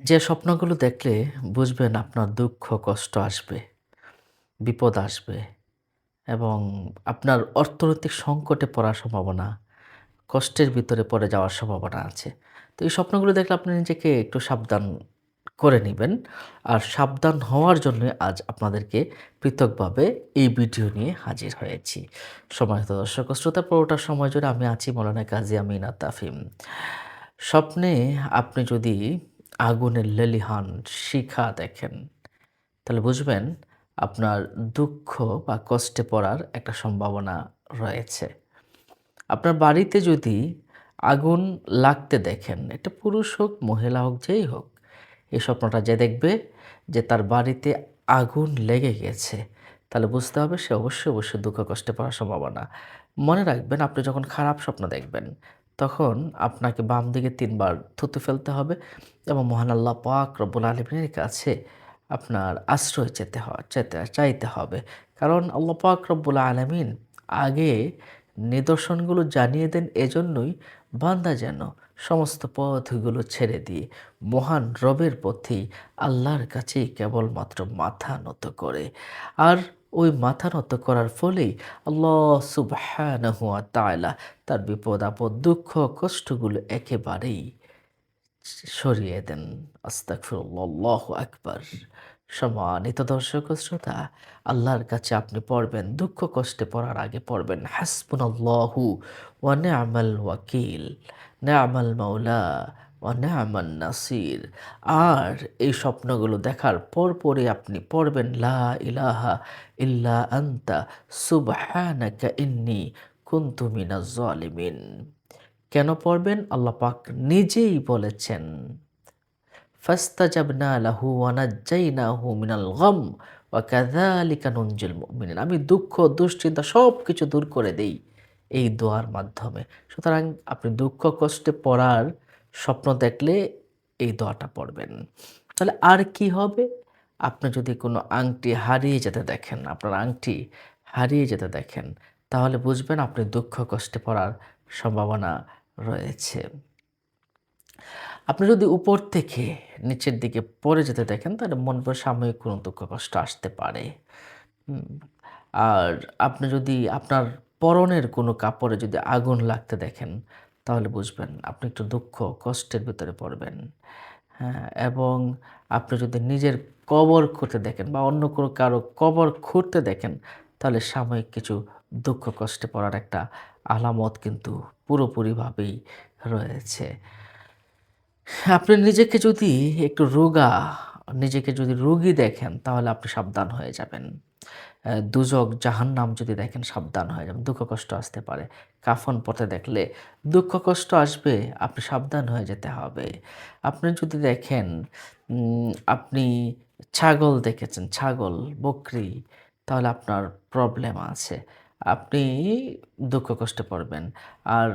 যে স্বপ্নগুলো দেখলে বুঝবেন আপনার দুঃখ কষ্ট আসবে, বিপদ আসবে এবং আপনার অর্থনৈতিক সংকটে পড়ার সম্ভাবনা, কষ্টের ভিতরে পড়ে যাওয়ার সম্ভাবনা আছে। তো এই স্বপ্নগুলো দেখলে আপনি নিজেকে একটু সাবধান করে নেবেন আর সাবধান হওয়ার জন্যই আজ আপনাদেরকে পৃথকভাবে এই ভিডিও নিয়ে হাজির হয়েছি। সম্মানিত দর্শক শ্রোতা পুরোটা সময় জুড়ে আমি আছি মৌলানা কাজী আমিনা তাফিম। স্বপ্নে আপনি যদি আগুনের লেলিহান শিখা দেখেন, তাহলে বুঝবেন আপনার দুঃখ বা কষ্টে পড়ার একটা সম্ভাবনা রয়েছে। আপনার বাড়িতে যদি আগুন লাগতে দেখেন, এটা পুরুষ হোক, মহিলা হোক, যেই হোক, এই স্বপ্নটা যে দেখবে যে তার বাড়িতে আগুন লেগে গেছে, তাহলে বুঝতে হবে সে অবশ্যই, অবশ্যই দুঃখ কষ্টে পড়ার সম্ভাবনা। মনে রাখবেন আপনি যখন খারাপ স্বপ্ন দেখবেন, তখন আপনাকে বাম দিকে তিনবার থুতু ফেলতে হবে এবং মহান আল্লাহ পাক রব্বুল আলামিনের কাছে আপনার আশ্রয় চেতে চেতে, চাইতে হবে। কারণ আল্লাহ পাক রব্বুল আলমিন আগে নিদর্শনগুলো জানিয়ে দেন এজন্যই বান্দা যেন সমস্ত পথগুলো ছেড়ে দিয়ে মহান রবের পথেই আল্লাহর কাছেই কেবলমাত্র মাথা নত করে। আর ওই মাথা নত করার ফলেই আল্লাহ সুবহানাহু ওয়া তাআলা তার বিপদ-আপদ, দুঃখ, কষ্টগুলো একেবারেই সরিয়ে দেন। আস্তাগফিরুল্লাহ, আল্লাহু আকবার। সম্মানিত দর্শক শ্রোতা, আল্লাহর কাছে আপনি পড়বেন, দুঃখ কষ্টে পড়ার আগে পড়বেন হাসবুনাল্লাহু ওয়া নি'মাল ওয়াকিল, নি'মাল মাওলা ওয়া নি'মান নাসির। আর এই স্বপ্নগুলো দেখার পর পরপরই আপনি পড়বেন লা ইলাহা ইল্লা আন্তা সুবহানাকা ইন্নী কুনতু মিনাজ জালিমিন। কেন পড়বেন? আল্লাহ পাক নিজেই বলেছেন ফাস্তাজাবনা লাহু ওয়া নাজ্জাইনাহু মিনাল গাম ওয়া কাযালিকা নুনজিল মুমিনিন। আমি দুঃখ, দুশ্চিন্তা সব কিছু দূর করে দেই এই দোয়ার মাধ্যমে। সুতরাং আপনি দুঃখ কষ্টে পড়ার স্বপ্ন দেখলে এই দোয়াটা পড়বেন। তাহলে আর কি হবে? আপনি যদি কোনো আংটি হারিয়ে যেতে দেখেন, আপনার আংটি হারিয়ে যেতে দেখেন, তাহলে বুঝবেন আপনি দুঃখ কষ্টে পড়ার সম্ভাবনা রয়েছে। আপনি যদি উপর থেকে নিচের দিকে পড়ে যেতে দেখেন তাহলে মন করে সাময়িক কোনো দুঃখ কষ্ট আসতে পারে। আর আপনি যদি আপনার পরনের কোনো কাপড়ে যদি আগুন লাগতে দেখেন তাহলে বুঝবেন আপনি একটু দুঃখ কষ্টের ভিতরে পড়বেন। হ্যাঁ, এবং আপনি যদি নিজের কবর খুঁড়তে দেখেন বা অন্য কোনো কারও কবর খুঁড়তে দেখেন তাহলে সাময়িক কিছু দুঃখ কষ্টে পড়ার একটা আলামত কিন্তু পুরোপুরিভাবেই রয়েছে। আপনি নিজেকে যদি একটু রোগা, নিজেকে যদি রোগী দেখেন তাহলে আপনি সাবধান হয়ে যাবেন। অ্যা দোজখ, জাহান্নাম যদি দেখেন সাবধান হয়ে যাবেন। দুঃখ কষ্ট আসতে পারে। কাফন পথে দেখলে দুঃখ কষ্ট আসবে, আপনি সাবধান হয়ে যেতে হবে। আপনি যদি দেখেন আপনি ছাগল দেখেছেন, ছাগল, বকরি তাহলে আপনার প্রবলেম আছে। আপনি দুঃখ কষ্টে পড়বেন। আর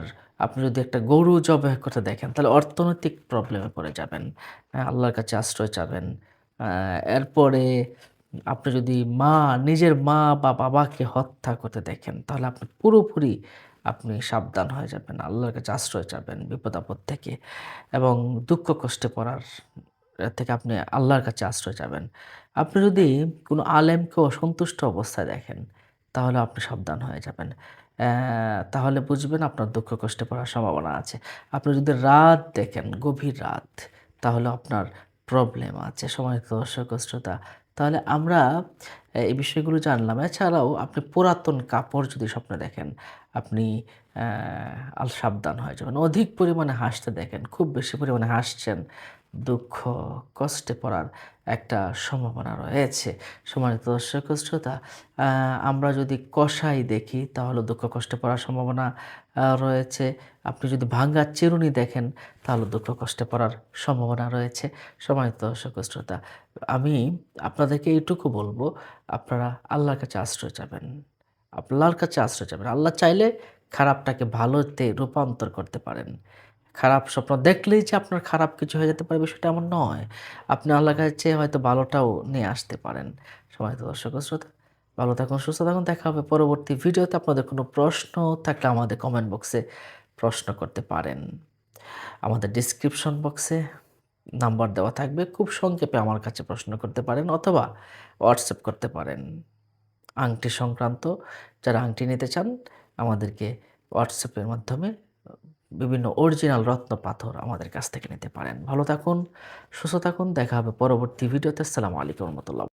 আপনি যদি একটা গরু জবাই করতে দেখেন তাহলে অর্থনৈতিক প্রবলেমে পড়ে যাবেন। আল্লাহর কাছে আশ্রয় চাবেন। এরপরে আপনি যদি মা নিজের মা বা বাবাকে হত্যা করতে দেখেন তাহলে আপনি পুরোপুরি আপনি সাবধান হয়ে যাবেন। আল্লাহর কাছে আশ্রয় চাবেন বিপদ-আপদ থেকে এবং দুঃখ কষ্টে পড়ার থেকে আপনি আল্লাহর কাছে আশ্রয় চাবেন। আপনি যদি কোনো আলেমকে অসন্তুষ্ট অবস্থায় দেখেন তাহলে আপনি সাবধান হয়ে যাবেন। তাহলে বুঝবেন আপনার দুঃখ কষ্টে পড়ার সম্ভাবনা আছে। আপনি যদি রাত দেখেন, গভীর রাত, তাহলে আপনার প্রবলেম আছে। সম্মানিত দর্শক শ্রোতা, তাহলে আমরা এই বিষয়গুলো জানলাম। এছাড়াও আপনি পুরাতন কাপড় যদি স্বপ্নে দেখেন, আপনি আল সাবধান হয়ে যাবেন। অধিক পরিমাণে হাসতে দেখেন, খুব বেশি পরিমাণে হাসছেন, দুঃখ কষ্টে পড়ার একটা সম্ভাবনা রয়েছে। সম্মানিত দর্শক শ্রোতা, আমরা যদি কষাই দেখি তাহলে দুঃখ কষ্টে পড়ার সম্ভাবনা রয়েছে। আপনি যদি ভাঙ্গা চিরুনি দেখেন তাহলে দুঃখ কষ্টে পড়ার সম্ভাবনা রয়েছে। সম্মানিত দর্শক শ্রোতা, আমি আপনাদেরকে এইটুকু বলব আপনারা আল্লাহর কাছে আশ্রয় চাবেন। আল্লাহর কাছে আশ্রয় চাবেন। আল্লাহ চাইলে খারাপটাকে ভালোতে রূপান্তর করতে পারেন। খারাপ স্বপ্ন দেখলেই যে আপনার খারাপ কিছু হয়ে যেতে পারে বিষয়টা এমন নয়। আপনি আল্লাহর কাছে হয়তো ভালোটাও নিয়ে আসতে পারেন। সম্মানিত দর্শক শ্রোতা, ভালো থাকুন, সুস্থ থাকুন। দেখা হবে পরবর্তী ভিডিওতে। আপনাদের কোনো প্রশ্ন থাকলে আমাদের কমেন্ট বক্সে প্রশ্ন করতে পারেন। আমাদের ডিসক্রিপশন বক্সে নাম্বার দেওয়া থাকবে খুব সংক্ষেপে আমার কাছে প্রশ্ন করতে পারেন অথবা হোয়াটসঅ্যাপ করতে পারেন আংটি সংক্রান্ত যারা আংটি নিতে চান আমাদেরকে হোয়াটসঅ্যাপের মাধ্যমে বিভিন্ন অরিজিনাল রত্ন পাথর আমাদের কাছ থেকে নিতে পারেন। ভালো থাকুন, সুস্থ থাকুন, দেখা হবে পরবর্তী ভিডিওতে। আসসালামু আলাইকুম রহমতুল্লাহ।